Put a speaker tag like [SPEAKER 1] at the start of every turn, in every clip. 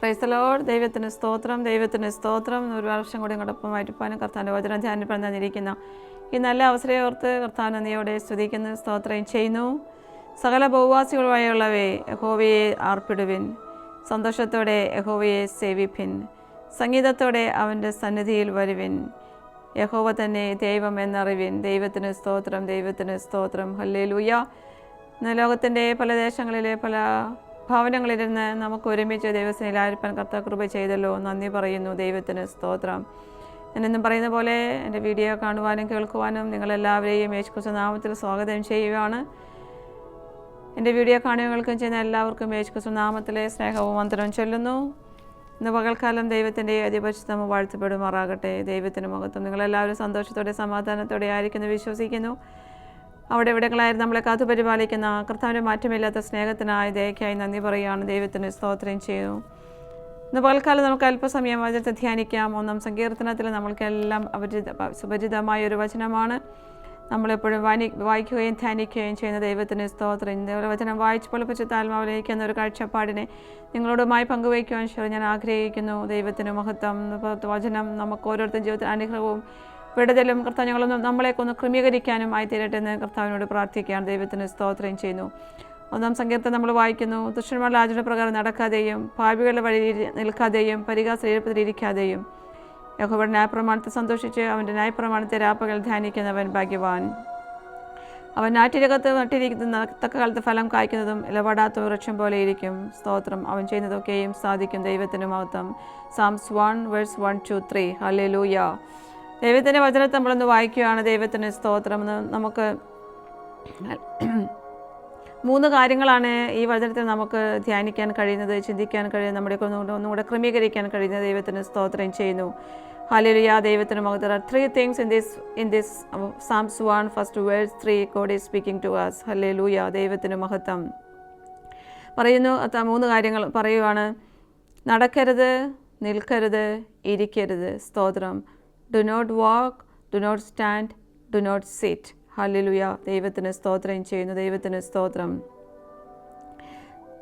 [SPEAKER 1] ക്രൈസ്തലോട് ദൈവത്തിന് സ്തോത്രം. ദൈവത്തിന് സ്തോത്രം. ഒരു വർഷം കൂടി ഇങ്ങോടൊപ്പം വായിപ്പാനും കർത്താന്റെ വചനം ധ്യാനിപ്പാൻ തന്നിരിക്കുന്നു ഈ നല്ല അവസരം ഓർത്ത് കർത്താൻ നന്ദിയോടെ സ്തുതിക്കുന്നു സ്തോത്രം ചെയ്യുന്നു. സകല ഭൂവാസികളുമായുള്ളവയെ യഹോവയെ ആർപ്പിടുവിൻ. സന്തോഷത്തോടെ യഹോവയെ സേവിപ്പിൻ. സംഗീതത്തോടെ അവന്റെ സന്നിധിയിൽ വരുവിൻ. യഹോവ തന്നെ ദൈവം എന്നറിവിൻ. ദൈവത്തിന് സ്തോത്രം ദൈവത്തിന് സ്തോത്രം. ഹല്ലേ ലൂയ ലോകത്തിന്റെ പല ദേശങ്ങളിലെ പല ഭവനങ്ങളിലിരുന്ന് നമുക്ക് ഒരുമിച്ച് ദൈവസ്നേഹിലായിരിക്കാൻ കർത്താവ് കൃപ ചെയ്തല്ലോ. നന്ദി പറയുന്നു. ദൈവത്തിന് സ്തോത്രം. ഞാനെന്നും പറയുന്ന പോലെ എന്റെ വീഡിയോ കാണുവാനും കേൾക്കുവാനും നിങ്ങളെല്ലാവരെയും യേശുക്രിസ്തു നാമത്തിൽ സ്വാഗതം ചെയ്യുകയാണ് എന്റെ വീഡിയോ കാണുകൾക്കും ചെയ്യുന്ന എല്ലാവർക്കും യേശുക്രിസ്തു നാമത്തിലെ സ്നേഹവും മന്ത്രവും ചൊല്ലുന്നു. ഇന്ന് പകൽക്കാലം ദൈവത്തിന്റെ അധിപരിശുദ്ധമ വാഴ്ത്തപ്പെടുമാറാകട്ടെ. ദൈവത്തിന് മഹത്വം നിങ്ങളെല്ലാവരും സന്തോഷത്തോടെ സമാധാനത്തോടെ ആയിരിക്കുന്നു വിശ്വസിക്കുന്നു. അവിടെ എവിടെകളായിരുന്നു നമ്മളെ കാത്തു പരിപാലിക്കുന്ന കർത്താവിന്റെ മാറ്റമില്ലാത്ത സ്നേഹത്തിനായി ദയക്കായി നന്ദി പറയുകയാണ്. ദൈവത്തിന് സ്തോത്രം ചെയ്യുന്നു ഇന്ന് പകൽക്കാലം നമുക്ക് അല്പസമയം വചനത്തെ ധ്യാനിക്കാം. ഒന്നാം സങ്കീർത്തനത്തിൽ നമ്മൾക്കെല്ലാം അപരിചിത സുപരിചിതമായ ഒരു വചനമാണ്. നമ്മളെപ്പോഴും വാനി വായിക്കുകയും ധ്യാനിക്കുകയും ചെയ്യുന്ന ദൈവത്തിന് സ്തോത്രം. ഇതേപോലെ വചനം വായിച്ച് പൊളിപ്പിച്ച് താൽമാവിലേക്കുന്ന ഒരു കാഴ്ചപ്പാടിനെ നിങ്ങളോടുമായി പങ്കുവയ്ക്കുവാൻ ശരി. ഞാൻ ആഗ്രഹിക്കുന്നു ദൈവത്തിന് മഹത്വം. വചനം നമുക്ക് ഓരോരുത്തരും ജീവിതത്തിൽ അനുഗ്രഹവും വിടുതലും കർത്താവ് നമ്മളെയൊക്കെ ക്രമീകരിക്കാനും ആയി തീരട്ടെ എന്ന് കർത്താവിനോട് പ്രാർത്ഥിക്കുകയാണ്. ദൈവത്തിന് സ്തോത്രം ചെയ്യുന്നു. ഒന്നാം സങ്കീർത്തം നമ്മൾ വായിക്കുന്നു. ദുഷ്ടന്മാരുടെ ആചരണ പ്രകാരം നടക്കാതെയും പാപികളുടെ വഴിയിൽ നിൽക്കാതെയും പരിഹാസ ഇരിക്കാതെയും യഹോബയുടെ ന്യായപ്രമാണത്തെ സന്തോഷിച്ച് അവന്റെ ന്യായപ്രമാണത്തെ രാപ്പകൽ ധ്യാനിക്കുന്നവൻ ഭാഗ്യവാൻ. അവൻ നാട്ടിരകത്ത് നട്ടിരിക്കുന്ന തക്ക കാലത്ത് ഫലം കായ്ക്കുന്നതും ഇലപെടാത്ത വൃക്ഷം പോലെ ഇരിക്കും. സ്തോത്രം അവൻ ചെയ്യുന്നതൊക്കെയും സാധിക്കും ദൈവത്തിന് മഹത്വം. Psalms one verse one two three ലൂയ ദൈവത്തിന്റെ വചനത്തെ നമ്മളൊന്ന് വായിക്കുകയാണ്. ദൈവത്തിന് സ്തോത്രമെന്ന് നമുക്ക് മൂന്ന് കാര്യങ്ങളാണ് ഈ വചനത്തിൽ നമുക്ക് ധ്യാനിക്കാൻ കഴിയുന്നത് ചിന്തിക്കാൻ കഴിയുന്നത് നമ്മുടെ ഒന്നുകൂടെ ക്രമീകരിക്കാൻ കഴിയുന്നത്. ദൈവത്തിന് സ്തോത്രം ചെയ്യുന്നു. ഹാലിലുയ ദൈവത്തിന് മകത്തറ three things in this in this Psalms one first verse three God is speaking to us ഹല്ലേ ലൂയ ദൈവത്തിന് മഹത്വം. പറയുന്നു അത്ത മൂന്ന് കാര്യങ്ങൾ പറയുവാണ്. നടക്കരുത് നിൽക്കരുത് ഇരിക്കരുത്. സ്തോത്രം. Do not walk do not stand do not sit ഹല്ലുയ ദൈവത്തിന് സ്തോത്രം ചെയ്യുന്നു. ദൈവത്തിന് സ്തോത്രം.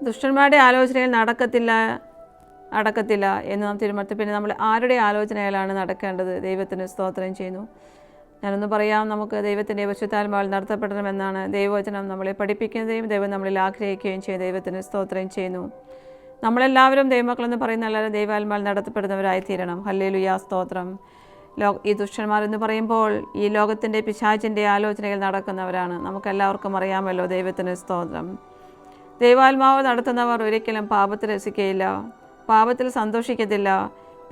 [SPEAKER 1] ദുഷ്ടന്മാരുടെ ആലോചനയിൽ നടക്കത്തില്ല നടക്കത്തില്ല എന്ന് നാം തീരുമാനത്തിൽ പിന്നെ നമ്മൾ ആരുടെ ആലോചനയിലാണ് നടക്കേണ്ടത്? ദൈവത്തിന് സ്തോത്രം ചെയ്യുന്നു. ഞാനൊന്ന് പറയാം നമുക്ക് ദൈവത്തിന്റെ പശുത്താൽമാവിൽ നടത്തപ്പെടണമെന്നാണ് ദൈവവചനം നമ്മളെ പഠിപ്പിക്കുന്നതും ദൈവം നമ്മളിൽ ആഗ്രഹിക്കുകയും ചെയ്യും. ദൈവത്തിന് സ്തോത്രം ചെയ്യുന്നു. നമ്മളെല്ലാവരും ദൈവമക്കളെന്ന് പറയുന്ന എല്ലാവരും ദൈവാത്മാൽ നടത്തപ്പെടുന്നവരായി തീരണം ഹല്ലേലുയാ സ്തോത്രം. ലോ ഈ ദുഷ്ടന്മാർ എന്ന് പറയുമ്പോൾ ഈ ലോകത്തിന്റെ പിശാചിന്റെ ആലോചനയിൽ നടക്കുന്നവരാണ്. നമുക്കെല്ലാവർക്കും അറിയാമല്ലോ ദൈവത്തിന് സ്തോത്രം. ദൈവാത്മാവ് നടത്തുന്നവർ ഒരിക്കലും പാപത്തിൽ രസിക്കുകയില്ല പാപത്തിൽ സന്തോഷിക്കത്തില്ല.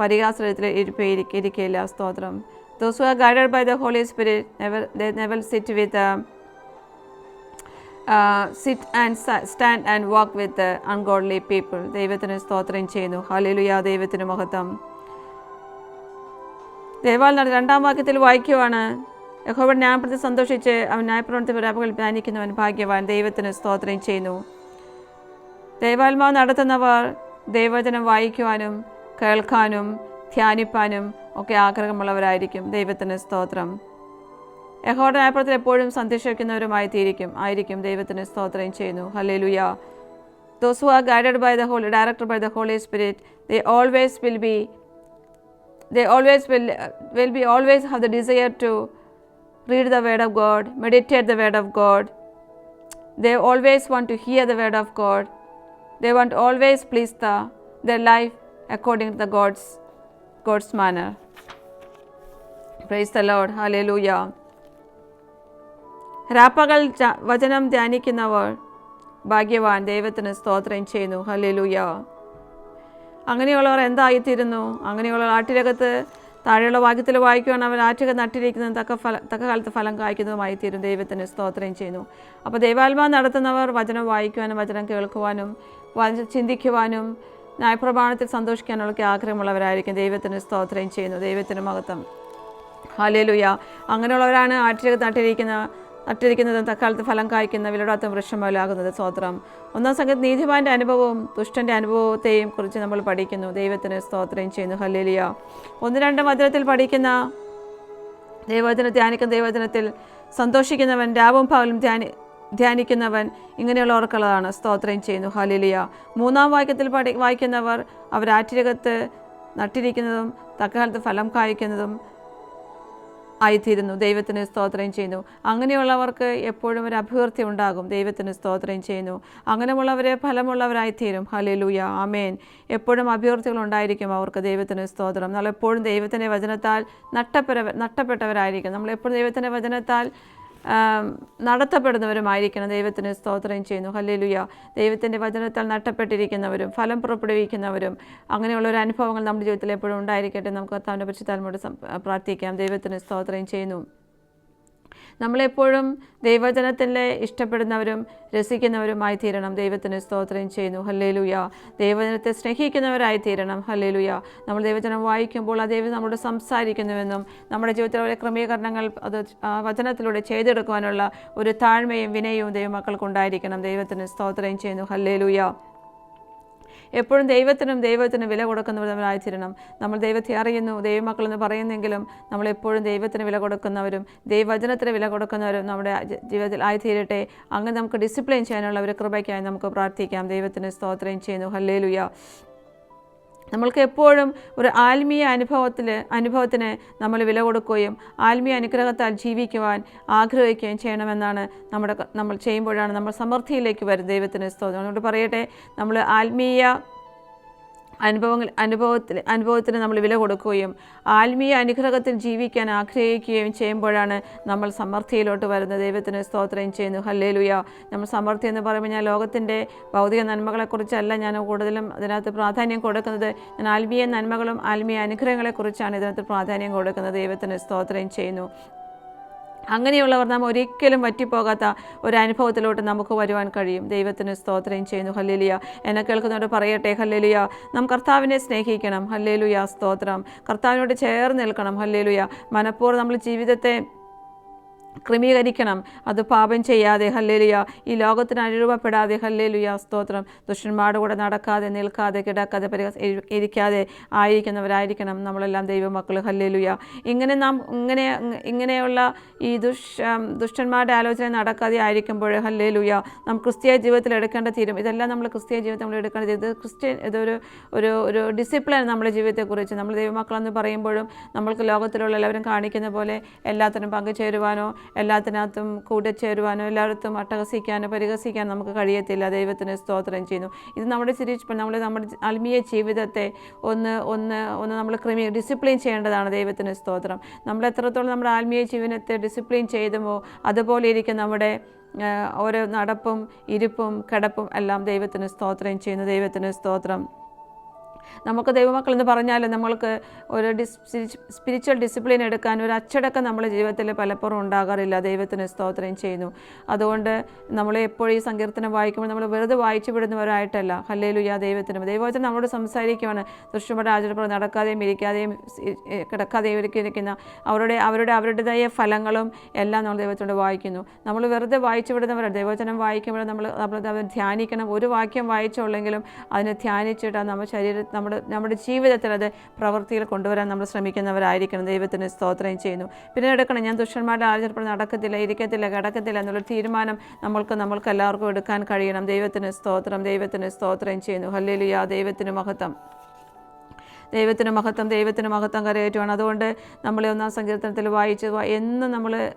[SPEAKER 1] പരിഹാസത്തിൽ ഇരിപ്പേ ഇരിക്കുകയില്ല സ്തോത്രം. Those are guided by the Holy Spirit never the never sit with sit and stand and walk with ungodly people ദൈവത്തിന് സ്തോത്രം ചെയ്യുന്നു. ഹാലിലുയാ ദൈവത്തിന് മഹത്വം. ദേവാൽ നട രണ്ടാം വാക്യത്തിൽ വായിക്കുവാണ്. യഹോവൻ ന്യായപ്രതി സന്തോഷിച്ച് അവൻ ന്യായപ്രവർത്തി പരാപകൾ ധ്യാനിക്കുന്നവൻ ഭാഗ്യവാൻ. ദൈവത്തിന് സ്തോത്രം ചെയ്യുന്നു. ദൈവാത്മാവ് നടത്തുന്നവർ ദൈവചനം വായിക്കുവാനും കേൾക്കാനും ധ്യാനിപ്പാനും ഒക്കെ ആഗ്രഹമുള്ളവരായിരിക്കും. ദൈവത്തിന് സ്തോത്രം. യഹോയുടെ ന്യായപ്രത്തിൽ എപ്പോഴും സന്ദേശിക്കുന്നവരുമായി തീരിക്കും ആയിരിക്കും ദൈവത്തിന് സ്തോത്രം ചെയ്യുന്നു. ഹലേ ലുയ those who are guided by the holy director by the Holy Spirit they always will be they always will, will be always have the desire to read the word of god meditate the word of god they always want to hear the word of god they want always please the their life according to the god's god's manner praise the lord hallelujah രാപ്പകൽ വചനം ധ്യാനിക്കുന്നവർ ഭാഗ്യവാൻ ദൈവത്തിന് സ്തോത്രം ചെയ്യുന്നു hallelujah അങ്ങനെയുള്ളവർ എന്തായിത്തീരുന്നു? അങ്ങനെയുള്ള ആട്ടിരകത്ത് താഴെയുള്ള വാക്യത്തിൽ വായിക്കുകയാണ് അവൻ ആറ്റുക നട്ടിരിക്കുന്നതും തക്ക ഫല തക്ക കാലത്ത് ഫലം കായ്ക്കുന്നതുമായി തീരും ദൈവത്തിന് സ്തോത്രം ചെയ്യുന്നു. അപ്പോൾ ദൈവാത്മാ നടത്തുന്നവർ വചനം വായിക്കുവാനും വചനം കേൾക്കുവാനും വചനം ചിന്തിക്കുവാനും ന്യായപ്രമാണത്തിൽ സന്തോഷിക്കാനുള്ള ആഗ്രഹമുള്ളവരായിരിക്കും. ദൈവത്തിന് സ്തോത്രം ചെയ്യുന്നു. ദൈവത്തിന് മഹത്വം. ഹാലേലുയ അങ്ങനെയുള്ളവരാണ് ആട്ടിരകത്ത് നട്ടിരിക്കുന്ന നട്ടിരിക്കുന്നതും തക്കാലത്ത് ഫലം കായ്ക്കുന്ന വിലടാത്ത വൃക്ഷം പോലാകുന്നത് സ്തോത്രം. ഒന്നാം സംഘത്ത് നീതിമാന്റെ അനുഭവവും ദുഷ്ടന്റെ അനുഭവത്തെയും കുറിച്ച് നമ്മൾ പഠിക്കുന്നു. ദൈവത്തിന് സ്തോത്രം ചെയ്യുന്നു. ഹല്ലേലിയ. ഒന്ന് രണ്ട് മധുരത്തിൽ പഠിക്കുന്ന ദൈവവചന ധ്യാനിക്കുന്ന ദൈവദിനത്തിൽ സന്തോഷിക്കുന്നവൻ രാവും പകലും ധ്യാനി ധ്യാനിക്കുന്നവൻ ഇങ്ങനെയുള്ളവർക്കുള്ളതാണ് സ്തോത്രം ചെയ്യുന്നു. ഹലിലിയ മൂന്നാം വാക്യത്തിൽ പഠി വായിക്കുന്നവർ അവർ ആറ്റിരകത്ത് നട്ടിരിക്കുന്നതും തക്കാലത്ത് ഫലം കായ്ക്കുന്നതും ആയിത്തീരുന്നു. ദൈവത്തിന് സ്തോത്രം ചെയ്യുന്നു. അങ്ങനെയുള്ളവർക്ക് എപ്പോഴും ഒരു അഭിവൃദ്ധി ഉണ്ടാകും. ദൈവത്തിന് സ്തോത്രം ചെയ്യുന്നു. അങ്ങനെയുള്ളവരെ ഫലമുള്ളവരായിത്തീരും. ഹലിലൂയ ആമേൻ. എപ്പോഴും അഭിവൃദ്ധികൾ ഉണ്ടായിരിക്കും അവർക്ക് ദൈവത്തിന് സ്തോത്രം. നമ്മൾ എപ്പോഴും ദൈവത്തിന്റെ വചനത്താൽ നട്ടപ്പെട്ടവരായിരിക്കും നമ്മൾ എപ്പോഴും ദൈവത്തിന്റെ വചനത്താൽ നടത്തപ്പെടുന്നവരുമായിരിക്കണം. ദൈവത്തിന് സ്തോത്രം ചെയ്യുന്നു. ഹല്ലേലൂയ. ദൈവത്തിന്റെ വചനത്താൽ നട്ടപ്പെട്ടിരിക്കുന്നവരും ഫലം പുറപ്പെടുവിക്കുന്നവരും അങ്ങനെയുള്ള ഒരു അനുഭവങ്ങൾ നമ്മുടെ ജീവിതത്തിൽ എപ്പോഴും ഉണ്ടായിരിക്കട്ടെ നമുക്ക് കർത്താവിന്റെ പരിശുദ്ധാത്മയോട് പ്രാർത്ഥിക്കാം. ദൈവത്തിന് സ്തോത്രം ചെയ്യുന്നു. നമ്മളെപ്പോഴും ദൈവജനത്തിലെ ഇഷ്ടപ്പെടുന്നവരും രസിക്കുന്നവരുമായി തീരണം. ദൈവത്തിന് സ്തോത്രം ചെയ്യുന്നു. ഹല്ലേലൂയ. ദൈവജനത്തെ സ്നേഹിക്കുന്നവരായി തീരണം. ഹല്ലേലൂയ. നമ്മൾ ദൈവജനം വായിക്കുമ്പോൾ ആ ദൈവം നമ്മളോട് സംസാരിക്കുന്നുവെന്നും നമ്മുടെ ജീവിതത്തിലെ ക്രമീകരണങ്ങൾ അത് വചനത്തിലൂടെ ചെയ്തെടുക്കുവാനുള്ള ഒരു താഴ്മയും വിനയവും ദൈവമക്കൾക്കുണ്ടായിരിക്കണം. ദൈവത്തിന് സ്തോത്രം ചെയ്യുന്നു. ഹല്ലേലൂയ. എപ്പോഴും ദൈവത്തിനും ദൈവത്തിനും വില കൊടുക്കുന്നവരായിത്തീരണം നമ്മൾ ദൈവത്തെ അറിയുന്നു ദൈവമക്കളെന്ന് പറയുന്നെങ്കിലും നമ്മൾ എപ്പോഴും ദൈവത്തിന് വില കൊടുക്കുന്നവരും ദൈവവചനത്തിന് വില കൊടുക്കുന്നവരും നമ്മുടെ ജീവിതത്തിൽ ആയിത്തീരട്ടെ. അങ്ങനെ നമുക്ക് ഡിസിപ്ലിൻ ചെയ്യാനുള്ള ഒരു കൃപയ്ക്കായി നമുക്ക് പ്രാർത്ഥിക്കാം. ദൈവത്തിന് സ്തോത്രം ചെയ്യുന്നു. ഹല്ലേലുയ നമ്മൾക്ക് എപ്പോഴും ഒരു ആത്മീയ അനുഭവത്തിൽ അനുഭവത്തിന് നമ്മൾ വില കൊടുക്കുകയും ആത്മീയ അനുഗ്രഹത്താൽ ജീവിക്കുവാൻ ആഗ്രഹിക്കുകയും ചെയ്യണമെന്നാണ് നമ്മുടെ നമ്മൾ ചെയ്യുമ്പോഴാണ് നമ്മൾ സമൃദ്ധിയിലേക്ക് വരും ദൈവത്തിന് സ്തോത്രം. അതുകൊണ്ട് പറയട്ടെ നമ്മൾ ആത്മീയ അനുഭവങ്ങൾ അനുഭവത്തിൽ അനുഭവത്തിന് നമ്മൾ വില കൊടുക്കുകയും ആത്മീയ അനുഗ്രഹത്തിൽ ജീവിക്കാൻ ആഗ്രഹിക്കുകയും ചെയ്യുമ്പോഴാണ് നമ്മൾ സമൃദ്ധിയിലോട്ട് വരുന്നത്. ദൈവത്തിന് സ്തോത്രം ചെയ്യുന്നു. ഹല്ലേലുയ. നമ്മൾ സമൃദ്ധി എന്ന് പറയുമ്പോൾ ഞാൻ ലോകത്തിന്റെ ഭൗതിക നന്മകളെക്കുറിച്ചല്ല ഞാൻ കൂടുതലും അതിനകത്ത് പ്രാധാന്യം കൊടുക്കുന്നത്. ഞാൻ ആത്മീയ നന്മകളും ആത്മീയ അനുഗ്രഹങ്ങളെക്കുറിച്ചാണ് ഇതിനകത്ത് പ്രാധാന്യം കൊടുക്കുന്നത്. ദൈവത്തിന് സ്തോത്രം ചെയ്യുന്നു. അങ്ങനെയുള്ളവർ നാം ഒരിക്കലും വറ്റിപ്പോകാത്ത ഒരു അനുഭവത്തിലോട്ട് നമുക്ക് വരുവാൻ കഴിയും. ദൈവത്തിന് സ്തോത്രം ചെയ്യുന്നു. ഹല്ലേലിയ. എന്നെ കേൾക്കുന്നവരോട് പറയട്ടെ. ഹല്ലേലിയ. നാം കർത്താവിനെ സ്നേഹിക്കണം. ഹല്ലേലുയ. സ്തോത്രം. കർത്താവിനോട് ചേർന്ന് നിൽക്കണം. ഹല്ലേലുയ. മനഃപൂർവം നമ്മൾ ജീവിതത്തെ ക്രമീകരിക്കണം. അത് പാപം ചെയ്യാതെ ഹല്ലേലുയ. ഈ ലോകത്തിന് അനുരൂപപ്പെടാതെ ഹല്ലേലുയ. സ്തോത്രം. ദുഷ്ടന്മാരുടെ കൂടെ നടക്കാതെ നിൽക്കാതെ കിടക്കാതെ ഇരിക്കാതെ ആയിരിക്കുന്നവരായിരിക്കണം നമ്മളെല്ലാം ദൈവമക്കൾ ഹല്ലേലുയ. ഇങ്ങനെ നാം ഇങ്ങനെ ഇങ്ങനെയുള്ള ഈ ദുഷ് ദുഷ്ടന്മാരുടെ ആലോചന നടക്കാതെ ആയിരിക്കുമ്പോൾ ഹല്ലേലുയ നാം ക്രിസ്തീയ ജീവിതത്തിൽ എടുക്കേണ്ട തീരും. ഇതെല്ലാം നമ്മൾ ക്രിസ്തീയ ജീവിതത്തിൽ നമ്മൾ എടുക്കേണ്ട തീരും. ഇത് ക്രിസ്ത്യൻ ഇതൊരു ഒരു ഒരു ഡിസിപ്ലിൻ നമ്മുടെ ജീവിതത്തെക്കുറിച്ച്. നമ്മൾ ദൈവമക്കളെന്ന് പറയുമ്പോഴും നമ്മൾക്ക് ലോകത്തിലുള്ള എല്ലാവരും കാണിക്കുന്ന പോലെ എല്ലാത്തിനും പങ്കുചേരുവാനോ എല്ലാത്തിനകത്തും കൂടെ ചേരുവാനോ എല്ലായിടത്തും അട്ടഹസിക്കാനോ പരിഹസിക്കാനോ നമുക്ക് കഴിയത്തില്ല. ദൈവത്തിന് സ്തോത്രം ചെയ്യുന്നു. ഇത് നമ്മുടെ സിരീസ് നമ്മൾ നമ്മുടെ ആത്മീയ ജീവിതത്തെ ഒന്ന് ഒന്ന് ഒന്ന് നമ്മൾ ക്രമീ ഡിസിപ്ലിൻ ചെയ്യേണ്ടതാണ് ദൈവത്തിന് സ്തോത്രം. നമ്മൾ എത്രത്തോളം നമ്മുടെ ആത്മീയ ജീവിതത്തെ ഡിസിപ്ലിൻ ചെയ്തുമോ അതുപോലെ ഇരിക്കും നമ്മുടെ ഓരോ നടപ്പും ഇരിപ്പും കിടപ്പും എല്ലാം ദൈവത്തിന് സ്തോത്രം ചെയ്യുന്നു. ദൈവത്തിന് സ്തോത്രം. നമുക്ക് ദൈവമക്കൾ എന്ന് പറഞ്ഞാൽ നമ്മൾക്ക് ഒരു ഡിസ് സ്പിരിച്വൽ ഡിസിപ്ലിൻ എടുക്കാൻ ഒരു അച്ചടക്കം നമ്മുടെ ജീവിതത്തിൽ പലപ്പോഴും ഉണ്ടാകാറില്ല. ദൈവത്തിന് സ്തോത്രം ചെയ്യുന്നു. അതുകൊണ്ട് നമ്മൾ എപ്പോഴും ഈ സങ്കീർത്തനം വായിക്കുമ്പോൾ നമ്മൾ വെറുതെ വായിച്ചു വിടുന്നവരായിട്ടല്ല. ഹല്ലേലുയ ദൈവത്തിനും. ദൈവത്തിന് നമ്മളോട് സംസാരിക്കുവാണ്. ദുഷ്ടയുടെ ആചരണപ്രകാരം നടക്കാതെയും ഇരിക്കാതെയും കിടക്കാതെയും ഇരിക്കുന്ന അവരുടെ അവരുടെ അവരുടേതായ ഫലങ്ങളും എല്ലാം നമ്മൾ ദൈവത്തോട് വായിക്കുന്നു. നമ്മൾ വെറുതെ വായിച്ചു വിടുന്നവരാണ് ദൈവവചനം വായിക്കുമ്പോൾ നമ്മൾ നമ്മൾ ധ്യാനിക്കണം. ഒരു വാക്യം വായിച്ചുള്ളെങ്കിലും അതിനെ ധ്യാനിച്ചിട്ട് നമ്മുടെ ശരീര നമ്മുടെ നമ്മുടെ ജീവിതത്തിൽ അത് പ്രവൃത്തിയിൽ കൊണ്ടുവരാൻ നമ്മൾ ശ്രമിക്കുന്നവരായിരിക്കണം. ദൈവത്തിന് സ്തോത്രം ചെയ്യുന്നു. പിന്നെ എടുക്കണം ഞാൻ ദുഷ്ടന്മാരുടെ ആചരണപ്പോൾ നടക്കത്തില്ല ഇരിക്കത്തില്ല കിടക്കത്തില്ല എന്നുള്ള തീരുമാനം നമ്മൾക്ക് നമ്മൾക്ക് എല്ലാവർക്കും എടുക്കാൻ കഴിയണം. ദൈവത്തിന് സ്തോത്രം ദൈവത്തിന് സ്തോത്രം ചെയ്യുന്നു. ഹല്ലേലൂയ ദൈവത്തിന് മഹത്വം. ദൈവത്തിന് മഹത്വം ദൈവത്തിന് മഹത്വം കരയേറ്റുവാണ് അതുകൊണ്ട് നമ്മളെ ഒന്നാം സങ്കീർത്തനത്തിൽ വായിച്ച് എന്നും നമ്മൾ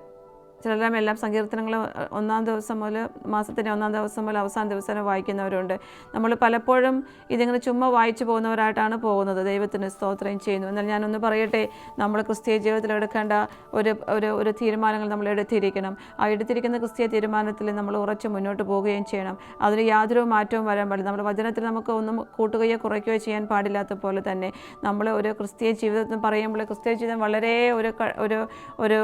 [SPEAKER 1] ചിലരെല്ലാം എല്ലാം സങ്കീർത്തനങ്ങൾ ഒന്നാം ദിവസം മുതൽ മാസത്തിന്റെ ഒന്നാം ദിവസം മുതൽ അവസാന ദിവസം വരെ വായിക്കുന്നവരുണ്ട്. നമ്മൾ പലപ്പോഴും ഇതിങ്ങനെ ചുമ്മാ വായിച്ചു പോകുന്നവരായിട്ടാണ് പോകുന്നത്. ദൈവത്തിന് സ്തോത്രം ചെയ്യുന്നു. എന്നാൽ ഞാനൊന്ന് പറയട്ടെ നമ്മൾ ക്രിസ്തീയ ജീവിതത്തിൽ എടുക്കേണ്ട ഒരു ഒരു ഒരു തീരുമാനങ്ങൾ നമ്മൾ എടുത്തിരിക്കണം. ആ എടുത്തിരിക്കുന്ന ക്രിസ്തീയ തീരുമാനത്തിൽ നമ്മൾ ഉറച്ച് മുന്നോട്ട് പോവുകയും ചെയ്യണം. അതിന് യാതൊരു മാറ്റവും വരാൻ പാടില്ല. നമ്മുടെ വചനത്തിൽ നമുക്ക് ഒന്നും കൂട്ടുകയോ കുറയ്ക്കുകയോ ചെയ്യാൻ പാടില്ലാത്ത പോലെ തന്നെ നമ്മൾ ഒരു ക്രിസ്തീയ ജീവിതത്തിൽ പറയുമ്പോൾ ക്രിസ്തീയ ജീവിതം വളരെ ഒരു ഒരു ഒരു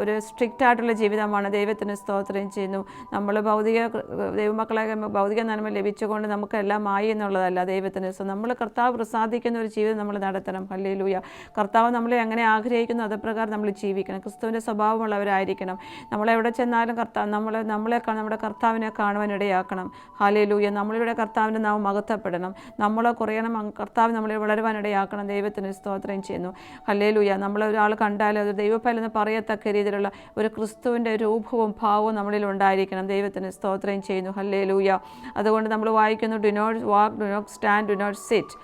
[SPEAKER 1] ഒരു സ്ട്രിക്റ്റ് ആയിട്ടുള്ള ജീവിതമാണ്. ദൈവത്തിന് സ്തോത്രം ചെയ്യുന്നു. നമ്മൾ ഭൗതിക ദൈവമക്കളെ ഭൗതിക നന്മ ലഭിച്ചുകൊണ്ട് നമുക്കെല്ലാം ആയി എന്നുള്ളതല്ല ദൈവത്തിന്. സോ നമ്മൾ കർത്താവ് പ്രസാദിക്കുന്ന ഒരു ജീവിതം നമ്മൾ നടത്തണം. ഹല്ലേലൂയ. കർത്താവ് നമ്മളെ എങ്ങനെ ആഗ്രഹിക്കുന്നു അതപ്രകാരം നമ്മൾ ജീവിക്കണം. ക്രിസ്തുവിന്റെ സ്വഭാവമുള്ളവരായിരിക്കണം. നമ്മളെവിടെ ചെന്നാലും കർത്താവ് നമ്മൾ നമ്മളെ നമ്മുടെ കർത്താവിനെ കാണുവാനിടയാക്കണം. ഹല്ലേലൂയ. നമ്മളിവിടെ കർത്താവിന്റെ നാം മഹത്വപ്പെടണം. നമ്മളെ കുറയണം. കർത്താവ് നമ്മളെ വളരുവാനിടയാക്കണം. ദൈവത്തിന് സ്തോത്രം ചെയ്യുന്നു. ഹല്ലേലൂയ. നമ്മളൊരാൾ കണ്ടാൽ അത് ദൈവഫലം എന്ന് പറയത്തക്ക രീതിയിലുള്ള ഒരു ക്രിസ്തു ക്രിസ്തുവിന്റെ രൂപവും ഭാവവും നമ്മളിൽ ഉണ്ടായിരിക്കണം. ദൈവത്തിന് സ്തോത്രം ചെയ്യുന്നു. ഹല്ലേ ലൂയ അതുകൊണ്ട് നമ്മൾ വായിക്കുന്നു do not walk do not stand do not sit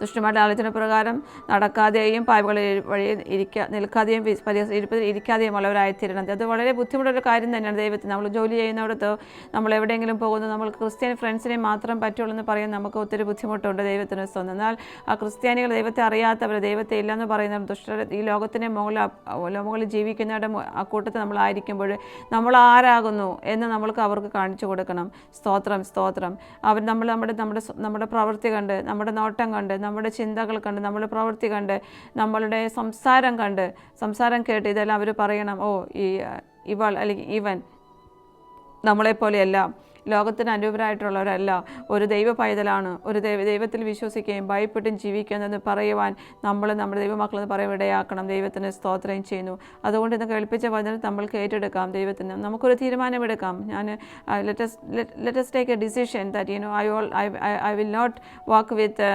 [SPEAKER 1] ദുഷ്ടന്മാരുടെ ആലോചന പ്രകാരം നടക്കാതെയും പായകളിൽ വഴി ഇരിക്കാ നിൽക്കാതെയും ഇരിപ്പതിൽ ഇരിക്കാതെയും ഉള്ളവരായിത്തീരണം. അത് വളരെ ബുദ്ധിമുട്ടൊരു കാര്യം തന്നെയാണ് ദൈവത്തിന് നമ്മൾ ജോലി ചെയ്യുന്നിടത്ത് നമ്മൾ എവിടെയെങ്കിലും പോകുന്നു നമ്മൾ ക്രിസ്ത്യൻ ഫ്രണ്ട്സിനെ മാത്രം പറ്റുള്ളൂ എന്ന് പറയാൻ നമുക്ക് ഒത്തിരി ബുദ്ധിമുട്ടുണ്ട് ദൈവത്തിന് സ്വന്തം. എന്നാൽ ആ ക്രിസ്ത്യാനികൾ ദൈവത്തെ അറിയാത്തവർ ദൈവത്തെ ഇല്ലെന്ന് പറയുന്നവർ ദുഷ്ട ഈ ലോകത്തിന്റെ മുകളിൽ മുകളിൽ ജീവിക്കുന്നവരുടെ ആ കൂട്ടത്തിൽ നമ്മളായിരിക്കുമ്പോൾ നമ്മൾ ആരാകുന്നു എന്ന് നമ്മൾക്ക് അവർക്ക് കാണിച്ചു കൊടുക്കണം. സ്തോത്രം സ്തോത്രം. അവർ നമ്മൾ നമ്മുടെ നമ്മുടെ നമ്മുടെ പ്രവൃത്തി കണ്ട് നമ്മുടെ നോട്ടം കണ്ട് നമ്മുടെ ചിന്തകൾ കണ്ട് നമ്മുടെ പ്രവൃത്തി കണ്ട് നമ്മളുടെ സംസാരം കണ്ട് സംസാരം കേട്ട് ഇതെല്ലാം അവർ പറയണം ഓ ഈ ഇവൾ അല്ലെങ്കിൽ ഇവൻ നമ്മളെപ്പോലെയല്ല. ലോകത്തിന് അനുപരായിട്ടുള്ളവരല്ല. ഒരു ദൈവ പൈതലാണ് ഒരു ദൈവ ദൈവത്തിൽ വിശ്വസിക്കുകയും ഭയപ്പെട്ടും ജീവിക്കുന്നതെന്ന് പറയുവാൻ നമ്മൾ നമ്മുടെ ദൈവമക്കളെന്ന് പറയാൻ ഇടയാക്കണം ദൈവത്തിന് സ്തോത്രം ചെയ്യുന്നു. അതുകൊണ്ട് ഇന്ന് കേൾപ്പിച്ച വചനം നമ്മൾക്ക് ഏറ്റെടുക്കാം. ദൈവത്തിന് നമുക്കൊരു തീരുമാനമെടുക്കാം. ഞാൻ let's let's take a decision that you know I all I I will not walk with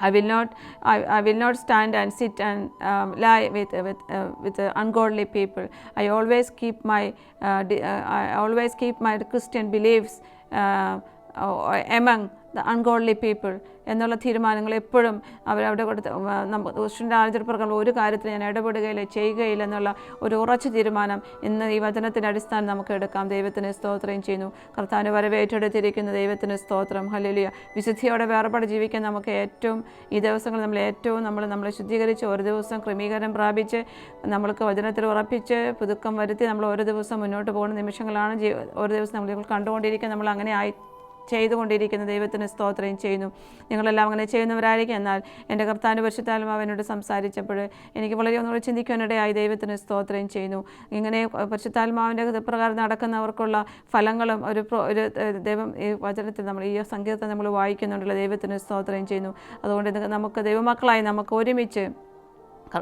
[SPEAKER 1] I will not I, I will not stand and sit and um, lie with with uh, with uh, ungodly people. I always keep my uh, uh, I always keep my Christian beliefs uh, the ungodly people എന്നുള്ള തീരുമാനങ്ങൾ എപ്പോഴും അവരവിടെ കൊടുത്ത് നമുക്ക് ദുഷ്ടന്റെ ആചാരപ്രകാരം ഒരു കാര്യത്തിൽ ഞാൻ ഇടപെടുകയില്ല ചെയ്യുകയില്ല എന്നുള്ള ഒരു ഉറച്ച തീരുമാനം ഇന്ന് ഈ വചനത്തിന്റെ അടിസ്ഥാനം നമുക്ക് എടുക്കാം. ദൈവത്തിന് സ്തോത്രം ചെയ്യുന്നു. കർത്താവിന് വരവേറ്റെടുത്തിരിക്കുന്ന ദൈവത്തിന് സ്തോത്രം. ഹലിയ വിശുദ്ധിയോടെ വേർപാട് ജീവിക്കാൻ നമുക്ക് ഏറ്റവും ഈ ദിവസങ്ങൾ നമ്മൾ ഏറ്റവും നമ്മൾ നമ്മളെ ശുദ്ധീകരിച്ച് ഒരു ദിവസം ക്രമീകരണം പ്രാപിച്ച് നമ്മൾക്ക് വചനത്തിൽ ഉറപ്പിച്ച് പുതുക്കം വരുത്തി നമ്മൾ ഓരോ ദിവസം മുന്നോട്ട് പോകുന്ന നിമിഷങ്ങളാണ് ഒരു ദിവസം നമ്മൾ കണ്ടുകൊണ്ടിരിക്കുക നമ്മൾ അങ്ങനെ ആയി ചെയ്തുകൊണ്ടിരിക്കുന്ന ദൈവത്തിന് സ്തോത്രം ചെയ്യുന്നു. ഞങ്ങളെല്ലാം അങ്ങനെ ചെയ്യുന്നവരായിരിക്കും. എന്നാൽ എന്റെ കർത്താവിന്റെ പരിശുദ്ധാലും അവനോട് സംസാരിച്ചപ്പോൾ എനിക്ക് വളരെ ഒന്നുകൂടി ചിന്തിക്കാനിടയായി ദൈവത്തിന് സ്തോത്രം ചെയ്യുന്നു. ഇങ്ങനെ പരിശുദ്ധാത്മാവിന്റെ പ്രകാരം നടക്കുന്നവർക്കുള്ള ഫലങ്ങളും ഒരു ഒരു ദൈവം ഈ വചനത്തിൽ നമ്മൾ ഈ സംഗീതത്തെ നമ്മൾ വായിക്കുന്നുണ്ടല്ലോ ദൈവത്തിന് സ്തോത്രം ചെയ്യുന്നു. അതുകൊണ്ട് നമുക്ക് ദൈവമക്കളായി നമുക്ക് ഒരുമിച്ച്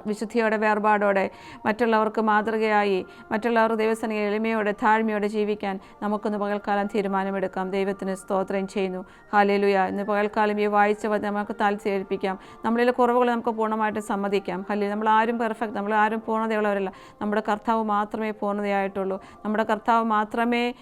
[SPEAKER 1] വിശുദ്ധിയോടെ വേർപാടോടെ മറ്റുള്ളവർക്ക് മാതൃകയായി മറ്റുള്ളവർ ദൈവസേനയെ എളിമയോടെ താഴ്മയോടെ ജീവിക്കാൻ നമുക്കൊന്ന് പകൽക്കാലം തീരുമാനമെടുക്കാം. ദൈവത്തിന് സ്തോത്രം ചെയ്യുന്നു. ഹാലേലുയ ഇന്ന് പകൽക്കാലം ഈ വായിച്ച വചനം നമുക്ക് താല്പര്യേൽപ്പിക്കാം നമ്മളിലെ കുറവുകൾ നമുക്ക് പൂർണമായിട്ട് സമ്മതിക്കാം. ഹലി നമ്മൾ ആരും പെർഫെക്റ്റ് നമ്മൾ ആരും പൂർണതയുള്ളവരല്ല. നമ്മുടെ കർത്താവ് മാത്രമേ പൂർണതയായിട്ടുള്ളൂ. നമ്മുടെ കർത്താവ് മാത്രമേ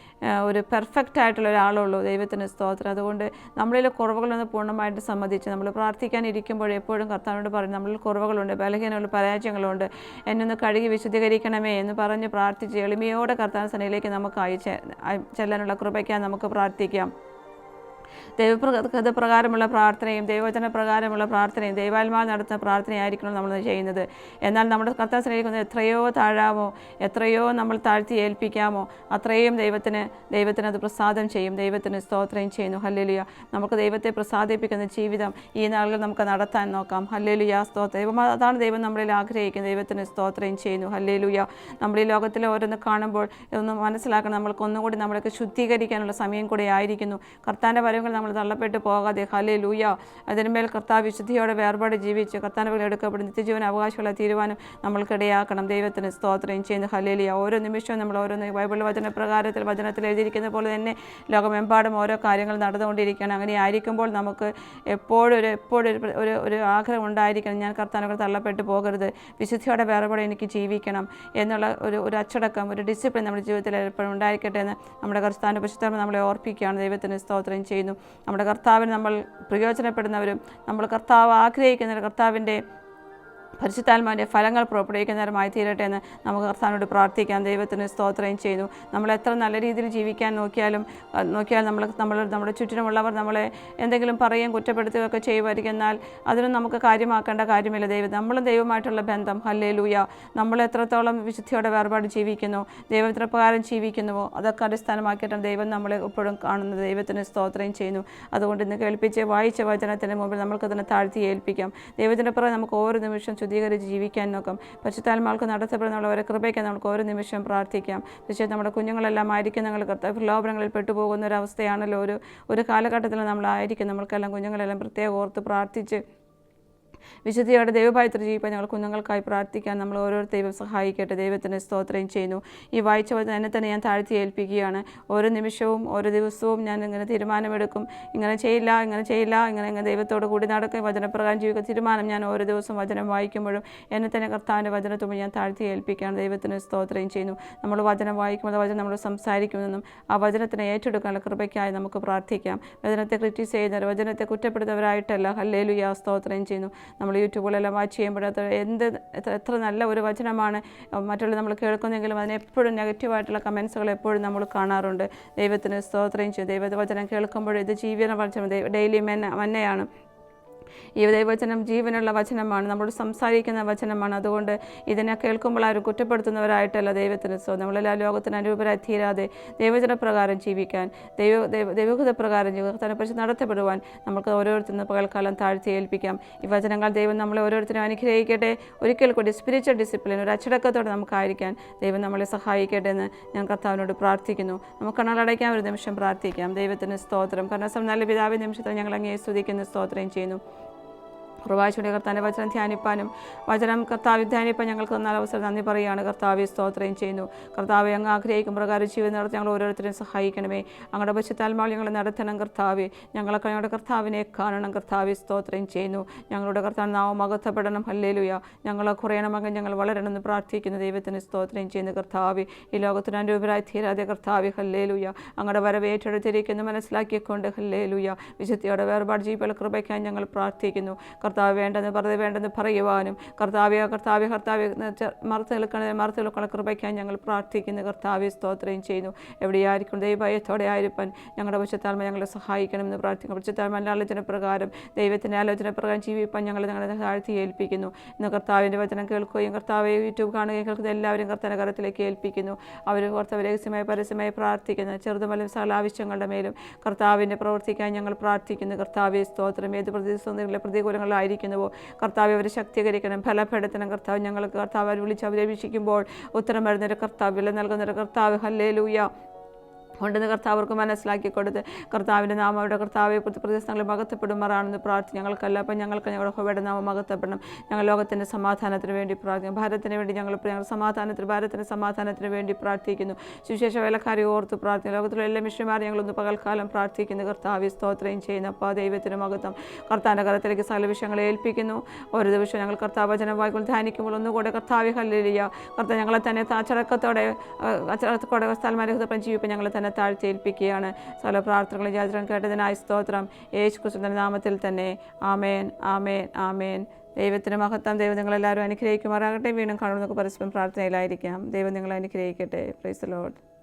[SPEAKER 1] ഒരു പെർഫെക്റ്റ് ആയിട്ടുള്ള ഒരാളുള്ളൂ. ദൈവത്തിന് സ്തോത്രം. അതുകൊണ്ട് നമ്മളിലെ കുറവുകളൊന്ന് പൂർണമായിട്ട് സമ്മതിച്ച് നമ്മൾ പ്രാർത്ഥിക്കാൻ ഇരിക്കുമ്പോൾ എപ്പോഴും കർത്താവിനോട് പറയും നമ്മളിൽ കുറവുകളുണ്ട്. ബലഹീനമുള്ള പരാജയങ്ങളുണ്ട്. എന്നൊന്ന് കഴുകി വിശദീകരിക്കണമേ എന്ന് പറഞ്ഞ് പ്രാർത്ഥിച്ച് എളിമയോടെ കർത്താവ് സനയിലേക്ക് നമുക്ക് അയച്ച് അയ- ചെല്ലാനുള്ള കൃപയ്ക്കാൻ നമുക്ക് പ്രാർത്ഥിക്കാം. ദൈവപ്രകൃത പ്രകാരമുള്ള പ്രാർത്ഥനയും ദൈവവചന പ്രകാരമുള്ള പ്രാർത്ഥനയും ദൈവാത്മാവ് നടത്തുന്ന പ്രാർത്ഥനയായിരിക്കണം നമ്മൾ ചെയ്യുന്നത്. എന്നാൽ നമ്മുടെ കർത്താവ് സ്നേഹിക്കുന്നത് എത്രയോ താഴാമോ എത്രയോ നമ്മൾ താഴ്ത്തി ഏൽപ്പിക്കാമോ അത്രയും ദൈവത്തിന് ദൈവത്തിന് അത് പ്രസാദം ചെയ്യും ദൈവത്തിന് സ്തോത്രം ചെയ്യുന്നു. ഹല്ലേലുയ. നമുക്ക് ദൈവത്തെ പ്രസാദിപ്പിക്കുന്ന ജീവിതം ഈ നാളുകൾ നമുക്ക് നടത്താൻ നോക്കാം. ഹല്ലേലുയ. സ്തോത്രം ദൈവം അതാണ് ദൈവം നമ്മളിൽ ആഗ്രഹിക്കുന്നത്. ദൈവത്തിന് സ്തോത്രം ചെയ്യുന്നു. ഹല്ലേലുയ. നമ്മൾ ഈ ലോകത്തിലെ ഓരോന്ന് കാണുമ്പോൾ ഒന്ന് മനസ്സിലാക്കണം. നമ്മൾക്ക് ഒന്നുകൂടി നമ്മളൊക്കെ ശുദ്ധീകരിക്കാനുള്ള സമയം കൂടെ ആയിരിക്കുന്നു. കർത്താന്റെ വരവുകൾ നമ്മൾ തള്ളപ്പെട്ട് പോകാതെ. ഹലേ ലൂയ അതിന്മേൽ കർത്താവ് വിശുദ്ധിയോടെ വേർപാട് ജീവിച്ച് കർത്താന്റെ എടുക്കപ്പെടും നിത്യജീവൻ അവകാശമുള്ള തീരുമാനം നമ്മൾക്കിടയാക്കണം. ദൈവത്തിന് സ്തോത്രം ചെയ്യുന്ന. ഹലേലിയ ഓരോ നിമിഷവും നമ്മൾ ഓരോന്ന് ബൈബിൾ വചന പ്രകാരത്തിൽ വചനത്തിൽ എഴുതിയിരിക്കുന്ന പോലെ തന്നെ ലോകമെമ്പാടും ഓരോ കാര്യങ്ങൾ നടന്നുകൊണ്ടിരിക്കുകയാണ്. അങ്ങനെ ആയിരിക്കുമ്പോൾ നമുക്ക് എപ്പോഴും ഒരു എപ്പോഴും ഒരു ഒരു ആഗ്രഹം ഉണ്ടായിരിക്കണം. ഞാൻ കർത്താനുകൾ തള്ളപ്പെട്ട് പോകരുത്. വിശുദ്ധിയോടെ വേർപാട് എനിക്ക് ജീവിക്കണം എന്നുള്ള ഒരു ഒരു അച്ചടക്കം ഒരു ഡിസിപ്ലിൻ നമ്മുടെ ജീവിതത്തിൽ എപ്പോഴും ഉണ്ടായിരിക്കട്ടെ എന്ന് നമ്മുടെ കർത്താവിന്റെ പശുദ്ധർമ്മ നമ്മളെ ഓർപ്പിക്കുകയാണ്. ദൈവത്തിന് സ്തോത്രം ചെയ്യുന്നു. നമ്മുടെ കർത്താവിന് നമ്മൾ പ്രയോജനപ്പെടുന്നവരും നമ്മൾ കർത്താവ് ആഗ്രഹിക്കുന്ന കർത്താവിന്റെ പരിശുദ്ധാത്മാവിന്റെ ഫലങ്ങൾ പുറപ്പെടുവിക്കുന്നവരുമായി തീരട്ടെ എന്ന് നമുക്ക് കർത്താവിനോട് പ്രാർത്ഥിക്കാം. ദൈവത്തിന് സ്തോത്രം ചെയ്യുന്നു നമ്മൾ എത്ര നല്ല രീതിയിൽ ജീവിക്കാൻ നോക്കിയാലും നോക്കിയാൽ നമ്മൾ നമ്മൾ നമ്മുടെ ചുറ്റിനുമുള്ളവർ നമ്മളെ എന്തെങ്കിലും പറയുകയും കുറ്റപ്പെടുത്തുകയൊക്കെ ചെയ്യുമായിരിക്കും. എന്നാൽ അതിനും നമുക്ക് കാര്യമാക്കേണ്ട കാര്യമില്ല ദൈവം. നമ്മളും ദൈവമായിട്ടുള്ള ബന്ധം. ഹല്ലേ ലൂയ നമ്മൾ എത്രത്തോളം വിശുദ്ധിയോടെ വേർപാട് ജീവിക്കുന്നു ദൈവത്തിന് പ്രകാരം ജീവിക്കുന്നുവോ അതൊക്കെ അടിസ്ഥാനമാക്കിയിട്ടാണ് ദൈവം നമ്മളെ എപ്പോഴും കാണുന്നത്. ദൈവത്തിന് സ്തോത്രം ചെയ്യുന്നു. അതുകൊണ്ട് ഇന്ന് കേൾപ്പിച്ച് വായിച്ച വചനത്തിന് മുമ്പിൽ നമുക്കതിനെ താഴ്ത്തി ഏൽപ്പിക്കാം. ദൈവത്തിന്റെ പുറകെ നമുക്ക് ഓരോ നിമിഷം ശുദ്ധീകരിച്ച് ജീവിക്കാൻ നോക്കാം. പരിശുദ്ധാത്മാൾക്ക് നടത്തപ്പെടുന്നവരെ കൃപയ്ക്ക് നമുക്ക് ഓരോ നിമിഷം പ്രാർത്ഥിക്കാം. തീർച്ചയായും നമ്മുടെ കുഞ്ഞുങ്ങളെല്ലാം ആയിരിക്കും. ഞങ്ങൾ പ്രലോഭനങ്ങളിൽ പെട്ടുപോകുന്ന ഒരു അവസ്ഥയാണല്ലോ. ഒരു ഒരു കാലഘട്ടത്തിൽ നമ്മളായിരിക്കും നമ്മൾക്കെല്ലാം കുഞ്ഞുങ്ങളെല്ലാം പ്രത്യേകം ഓർത്ത് പ്രാർത്ഥിച്ച് വിശുദ്ധിയോടെ ദൈവഭയത്തിൽ ജീവിക്കാൻ ഞങ്ങൾ കുഞ്ഞുങ്ങൾക്കായി പ്രാർത്ഥിക്കാൻ നമ്മൾ ഓരോരു ദൈവം സഹായിക്കട്ടെ. ദൈവത്തിന് സ്തോത്രം ചെയ്യുന്നു. ഈ വായിച്ച വചനം എന്നെ തന്നെ ഞാൻ താഴ്ത്തി ഏൽപ്പിക്കുകയാണ്. ഓരോ നിമിഷവും ഓരോ ദിവസവും ഞാൻ ഇങ്ങനെ തീരുമാനമെടുക്കും. ഇങ്ങനെ ചെയ്യില്ല ഇങ്ങനെ ചെയ്യില്ല ഇങ്ങനെ ഇങ്ങനെ ദൈവത്തോട് കൂടി നടക്കുക വചനപ്രകാരം ജീവിക്കുന്ന തീരുമാനം ഞാൻ ഓരോ ദിവസവും വചനം വായിക്കുമ്പോഴും എന്നെ തന്നെ കർത്താവിന്റെ വചനത്തുമ്പോൾ ഞാൻ താഴ്ത്തി ഏൽപ്പിക്കുകയാണ്. ദൈവത്തിന് സ്തോത്രം ചെയ്യുന്നു. നമ്മൾ വചനം വായിക്കുമ്പോൾ വചനം നമ്മൾ സംസാരിക്കുമെന്നും ആ വചനത്തിനെ ഏറ്റെടുക്കാനുള്ള കൃപയ്ക്കായി നമുക്ക് പ്രാർത്ഥിക്കാം. വചനത്തെ ക്രിറ്റിസ് ചെയ്യുന്നവർ വചനത്തെ കുറ്റപ്പെടുന്നവരായിട്ടല്ല ഹല്ലേലുയ. സ്തോത്രം ചെയ്യുന്നു. നമ്മൾ യൂട്യൂബിലെല്ലാം വാച്ച് ചെയ്യുമ്പോൾ അത് എന്ത് എത്ര- എത്ര നല്ല ഒരു വചനമാണ്. മറ്റുള്ള നമ്മൾ കേൾക്കുന്നെങ്കിലും അതിന് എപ്പോഴും നെഗറ്റീവായിട്ടുള്ള കമൻസുകൾ എപ്പോഴും നമ്മൾ കാണാറുണ്ട്. ദൈവത്തിന് സ്തോത്രം ചെയ്യും. ദൈവവചനം കേൾക്കുമ്പോൾ ഇത് ജീവന വചനം ഡെയിലി മെന്ന മന്നയാണ്. ഈ ദൈവവചനം ജീവനുള്ള വചനമാണ് നമ്മൾ സംസാരിക്കുന്ന വചനമാണ്. അതുകൊണ്ട് ഇതിനെ കേൾക്കുമ്പോൾ ആരും കുറ്റപ്പെടുത്തുന്നവരായിട്ടല്ല ദൈവത്തിന് സോ നമ്മളെല്ലാ ലോകത്തിന് അനുരൂപരായി തീരാതെ ദൈവചന പ്രകാരം ജീവിക്കാൻ ദൈവ ദൈവ ദൈവഗത പ്രകാരം ജീവിതത്തിനെ പറ്റി നടത്തപ്പെടുവാൻ നമുക്ക് ഓരോരുത്തരും പകൽക്കാലം താഴ്ത്തി ഏൽപ്പിക്കാം. ഈ വചനങ്ങൾ ദൈവം നമ്മളെ ഓരോരുത്തരും അനുഗ്രഹിക്കട്ടെ. ഒരിക്കൽ കൂടി സ്പിരിച്വൽ ഡിസിപ്ലിൻ ഒരു അച്ചടക്കത്തോടെ നമുക്കായിരിക്കാൻ ദൈവം നമ്മളെ സഹായിക്കട്ടെ എന്ന് ഞാൻ കർത്താവിനോട് പ്രാർത്ഥിക്കുന്നു. നമുക്ക് കണ്ണടയ്ക്കാൻ ഒരു നിമിഷം പ്രാർത്ഥിക്കാം. ദൈവത്തിന് സ്തോത്രം. കാരണം നല്ല പിതാവിൻ നിമിഷത്തിൽ ഞങ്ങൾ അങ്ങേ സ്തുതിക്കുന്ന സ്തോത്രം ചെയ്യുന്നു. പ്രവാചയുടെ കർത്താവിന്റെ വചനം ധ്യാനിപ്പാനും വചനം കർത്താവ് ധ്യാനിപ്പാൻ ഞങ്ങൾക്ക് തന്നാൽ അവസരം നന്ദി പറയുകയാണ്. കർത്താവ് സ്തോത്രം ചെയ്യുന്നു. കർത്താവ് അങ്ങ് ആഗ്രഹിക്കും പ്രകാരം ജീവൻ നടത്തി ഞങ്ങൾ ഓരോരുത്തരെയും സഹായിക്കണമേ. അങ്ങയുടെ പശുത്താൽമാൾ ഞങ്ങളെ നടത്തണം കർത്താവ്. ഞങ്ങളൊക്കെ ഞങ്ങളുടെ കർത്താവിനെ കാണണം കർത്താവ് സ്തോത്രം ചെയ്യുന്നു. ഞങ്ങളുടെ കർത്താവ് നാമം അകത്തപ്പെടണം. ഹല്ലേലുയ. ഞങ്ങളെ കുറയണമെങ്കിൽ ഞങ്ങൾ വളരണമെന്ന് പ്രാർത്ഥിക്കുന്നു. ദൈവത്തിന് സ്തോത്രം ചെയ്യുന്നു കർത്താവ്. ഈ ലോകത്തിന് അനുരൂപരായി തീരാതെ കർത്താവ് ഹല്ലേലുയ. അങ്ങയുടെ വരവ് ഏറ്റെടുത്തിരിക്കുന്നു മനസ്സിലാക്കിക്കൊണ്ട് ഹല്ലേലുയ. വിശുദ്ധിയോടെ വേർപാട് ജീവികൾ കൃപയ്ക്കാൻ ഞങ്ങൾ പ്രാർത്ഥിക്കുന്നു. കർത്താവ് വേണ്ടെന്ന് വെറുതെ വേണ്ടെന്ന് പറയുവാനും കർത്താവെ കർത്താവെ കർത്താവെ മറുത്ത് നിൽക്കണത് മറുത്ത് നിൽക്കണ ഞങ്ങൾ പ്രാർത്ഥിക്കുന്നു. കർത്താവെ സ്തോത്രം ചെയ്യുന്നു. എവിടെയായിരിക്കും ദൈവഭയത്തോടെ ആയിരിക്കാൻ ഞങ്ങളുടെ പശ്ചത്താൽമ ഞങ്ങളെ സഹായിക്കണമെന്ന് പ്രാർത്ഥിക്കുന്നു. പശ്ചത്താൽമ ആലോചന പ്രകാരം ദൈവത്തിന്റെ ആലോചന പ്രകാരം ജീവിപ്പാൻ ഞങ്ങൾ ഞങ്ങളെ താഴ്ത്തി ഏൽപ്പിക്കുന്നു. ഇന്ന് കർത്താവിന്റെ വചനം കേൾക്കുകയും കർത്താവ് യൂട്യൂബ് കാണുകയും കേൾക്കുന്ന എല്ലാവരും കർത്താവിന്റെ കരത്തിലേക്ക് ഏൽപ്പിക്കുന്നു. അവർ കർത്താവ് രഹസ്യമായി പരസ്യമായി പ്രാർത്ഥിക്കുന്നു. ചെറുതുമലും സകല ആവശ്യങ്ങളുടെ മേലും കർത്താവിന്റെ പ്രവർത്തിക്കാൻ ഞങ്ങൾ പ്രാർത്ഥിക്കുന്നു. കർത്താവെ സ്തോത്രം. ഏത് പ്രതിസന്ധികളെ പ്രതികൂലങ്ങളായിരിക്കുന്നുവോ കർത്താവ് അവരെ ശക്തീകരിക്കണം. ഫലപ്പെടുത്തണം കർത്താവ് ഞങ്ങൾക്ക് കർത്താവ് വിളിച്ച് അവരപേക്ഷിക്കുമ്പോൾ ഉത്തരം വരുന്നൊരു കർത്താവ് വില നൽകുന്നൊരു കർത്താവ്. ഹല്ലേ ഉണ്ടെന്ന് കർത്താവ് അവർക്ക് മനസ്സിലാക്കി കൊടുത്ത് കർത്താവിന്റെ നാമം അവരുടെ കർത്താവെ പ്രതിസ്ഥാനങ്ങളിൽ മകത്തപ്പെടുമാറാണെന്ന് പ്രാർത്ഥിക്കും ഞങ്ങൾക്കല്ല അപ്പം ഞങ്ങൾക്ക് ഞങ്ങളുടെ ഹോബയുടെ നാമം മകത്തപ്പെടണം ഞങ്ങൾ ലോകത്തിന്റെ സമാധാനത്തിന് വേണ്ടി പ്രാർത്ഥിക്കും ഭാരതത്തിന് വേണ്ടി ഞങ്ങൾ ഞങ്ങൾ സമാധാനത്തിന് ഭാരതത്തിന്റെ സമാധാനത്തിന് വേണ്ടി പ്രാർത്ഥിക്കുന്നു. സുവിശേഷ വേലക്കാരി ഓർത്ത് പ്രാർത്ഥിക്കുന്നു. ലോകത്തിലെ എല്ലാ മിഷ്യന്മാർ ഞങ്ങളൊന്ന് പകൽക്കാലം പ്രാർത്ഥിക്കുന്നു. കർത്താവ് സ്തോത്രം ചെയ്യുന്നു. അപ്പോൾ ദൈവത്തിന് മകത്വം കർത്താവിന്റെ കരത്തിലേക്ക് സകല വിഷയങ്ങളെ ഏൽപ്പിക്കുന്നു. ഓരോ ദിവസവും ഞങ്ങൾ കർത്താവ് വചനം വായിക്കുമ്പോൾ ധ്യാനിക്കുമ്പോൾ ഒന്നുകൂടെ കർത്താവ് ഹല്ലിയ കർത്താവ് ഞങ്ങളെ തന്നെ അച്ചടക്കത്തോടെ അച്ചടക്കത്തോടെ സ്ഥലമാരഹിതപ്പം ജീവിപ്പം ഞങ്ങളെ തന്നെ താഴ്ത്തി ഏൽപ്പിക്കുകയാണ് സകല പ്രാർത്ഥനകളും യാചനം കേട്ടതിനായി സ്തോത്രം. യേശു ക്രിസ്തുവിന്റെ നാമത്തിൽ തന്നെ ആമേൻ ആമേൻ ആമേൻ. ദൈവത്തിന് മഹത്വം ദൈവം നിങ്ങളെല്ലാവരും അനുഗ്രഹിക്കുമാറാകട്ടെ. വീണ്ടും കാണുന്നൊക്കെ പരസ്പരം പ്രാർത്ഥനയിലായിരിക്കാം. ദൈവം നിങ്ങളെ അനുഗ്രഹിക്കട്ടെ. Price load